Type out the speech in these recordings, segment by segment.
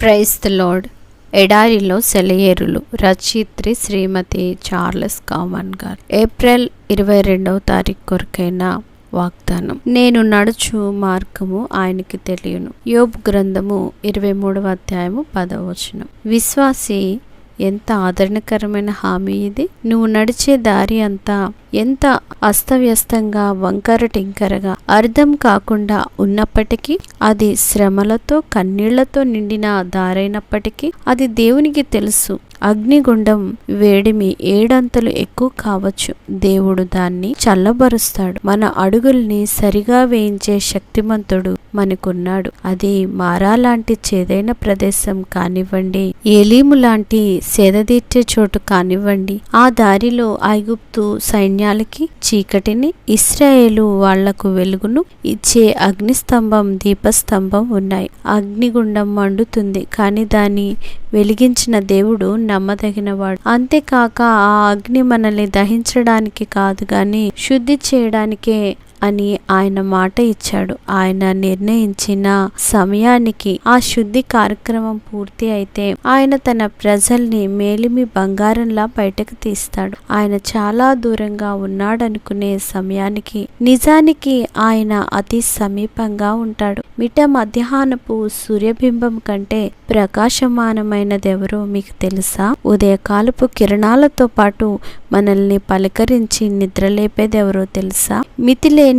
Price the lord ఎడారిలో సెలయేరులు. రచయిత్రి శ్రీమతి చార్లెస్ కామన్ గారు. ఏప్రిల్ ఇరవై రెండవ తారీఖు కొరకైన వాగ్దానం. నేను నడుచు మార్గము ఆయనకి తెలియను. యోబ్ గ్రంథము ఇరవై మూడవ అధ్యాయము పదవచనం విశ్వాసి ఎంత ఆదరణకరమైన హామీ ఇది. నువ్వు నడిచే దారి అంతా ఎంత అస్తవ్యస్తంగా వంకర టింకరగా. అర్థం కాకుండా ఉన్నప్పటికీ అది శ్రమలతో కన్నీళ్ళతో నిండిన దారైనప్పటికీ అది దేవునికి తెలుసు. అగ్నిగుండం వేడిమి ఏడంతలు ఎక్కువ కావచ్చు. దేవుడు దాన్ని చల్లబరుస్తాడు. మన అడుగుల్ని సరిగా వేయించే శక్తిమంతుడు మనకున్నాడు. అది మారా లాంటి చేదైన ప్రదేశం కానివ్వండి ఏలీము లాంటి సేదదీర్చే చోటు కానివ్వండి ఆ దారిలో ఐగుప్తు సైన్యాలకి చీకటిని ఇస్రాయేలు వాళ్ళకు వెలుగును ఇచ్చే అగ్నిస్తంభం దీపస్తంభం ఉన్నాయి. అగ్నిగుండం మండుతుంది కానీ దాన్ని వెలిగించిన దేవుడు నమ్మదగినవాడు. అంతేకాక ఆ అగ్ని మనల్ని దహించడానికి కాదు గాని శుద్ధి చేయడానికే అని ఆయన మాట ఇచ్చాడు. ఆయన నిర్ణయించిన సమయానికి ఆ శుద్ధి కార్యక్రమం పూర్తి అయితే ఆయన తన ప్రజల్ని మేలిమి బంగారంలా బయటకు తీస్తాడు. ఆయన చాలా దూరంగా ఉన్నాడనుకునే సమయానికి నిజానికి ఆయన అతి సమీపంగా ఉంటాడు. మిట మధ్యాహ్నపు సూర్యబింబం కంటే ప్రకాశమానమైనదెవరో మీకు తెలుసా? ఉదయకాలపు కిరణాలతో పాటు మనల్ని పలకరించి నిద్రలేపేదెవరో తెలుసా?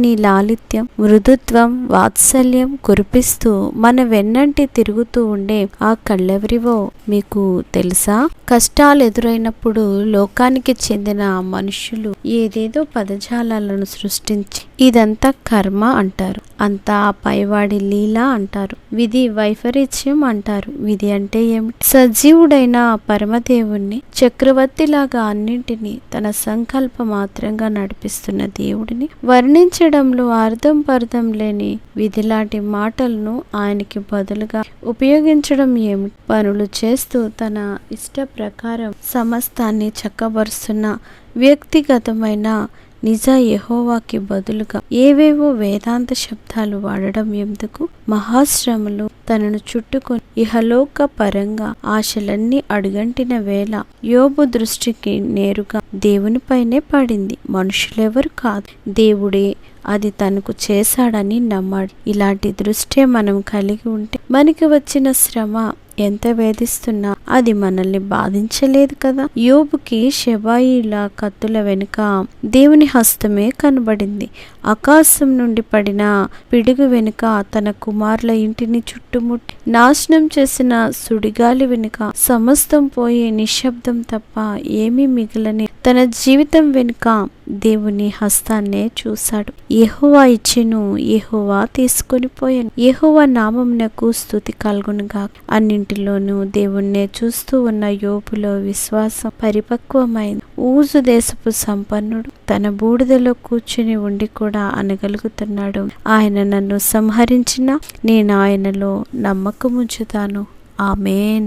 నీ లాలిత్యం మృదుత్వం వాత్సల్యం కురిపిస్తూ మన వెన్నంటి తిరుగుతూ ఉండే ఆ కళ్ళెవరివో మీకు తెలుసా? కష్టాలు ఎదురైనప్పుడు లోకానికి చెందిన మనుషులు ఏదేదో పదజాలాలను సృష్టించి ఇదంతా కర్మ అంటారు. అంతా పైవాడి లీల అంటారు. విధి వైపరీత్యం అంటారు. విధి అంటే ఏమిటి? సజీవుడైన పరమదేవుణ్ణి చక్రవర్తిలాగా అన్నింటినీ తన సంకల్ప మాత్రంగా నడిపిస్తున్న దేవుడిని వర్ణించడంలో అర్థం పర్థం లేని విధి లాంటి మాటలను ఆయనకి బదులుగా ఉపయోగించడం ఏమిటి? పనులు చేస్తూ తన ఇష్ట ప్రకారం సమస్తాన్ని చక్కబరుస్తున్న వ్యక్తిగతమైన నిజ యహోవాకి బదులుగా ఏవేవో వేదాంత శబ్దాలు వాడడం ఎందుకు? మహాశ్రమలు తనను చుట్టుకొని ఇహలోక పరంగా ఆశలన్నీ అడుగంటిన వేళ యోబు దృష్టికి నేరుగా దేవునిపైనే పడింది. మనుషులెవరు కాదు. దేవుడే అది తనకు చేశాడని నమ్మాడు. ఇలాంటి దృష్టే మనం కలిగి ఉంటే మనకి వచ్చిన శ్రమ ఎంత వేధిస్తున్నా అది మనల్ని బాధించలేదు కదా. యోబుకి శబాయిల కత్తుల వెనుక దేవుని హస్తమే కనబడింది. ఆకాశం నుండి పడిన పిడుగు వెనుక తన కుమారుల ఇంటిని చుట్టుముట్టి నాశనం చేసిన సుడిగాలి వెనుక సమస్తం పోయే నిశ్శబ్దం తప్ప ఏమీ మిగిలని తన జీవితం వెనుక దేవుని హస్తాన్నే చూశాడు. ఎహోవా ఇచ్చిను ఎహోవా తీసుకొని పోయాను. యెహోవా నామంనకు స్థుతి కలుగునుగా అన్నింటిలోనూ దేవుణ్ణే చూస్తూ ఉన్న యోపులో విశ్వాసం పరిపక్వమైంది. ఊజు దేశపు సంపన్నుడు తన బూడిదలో కూర్చుని ఉండి కూడా అనగలుగుతున్నాడు. ఆయన నన్ను సంహరించిన నేను ఆయనలో నమ్మకముంచుతాను. ఆమెన్.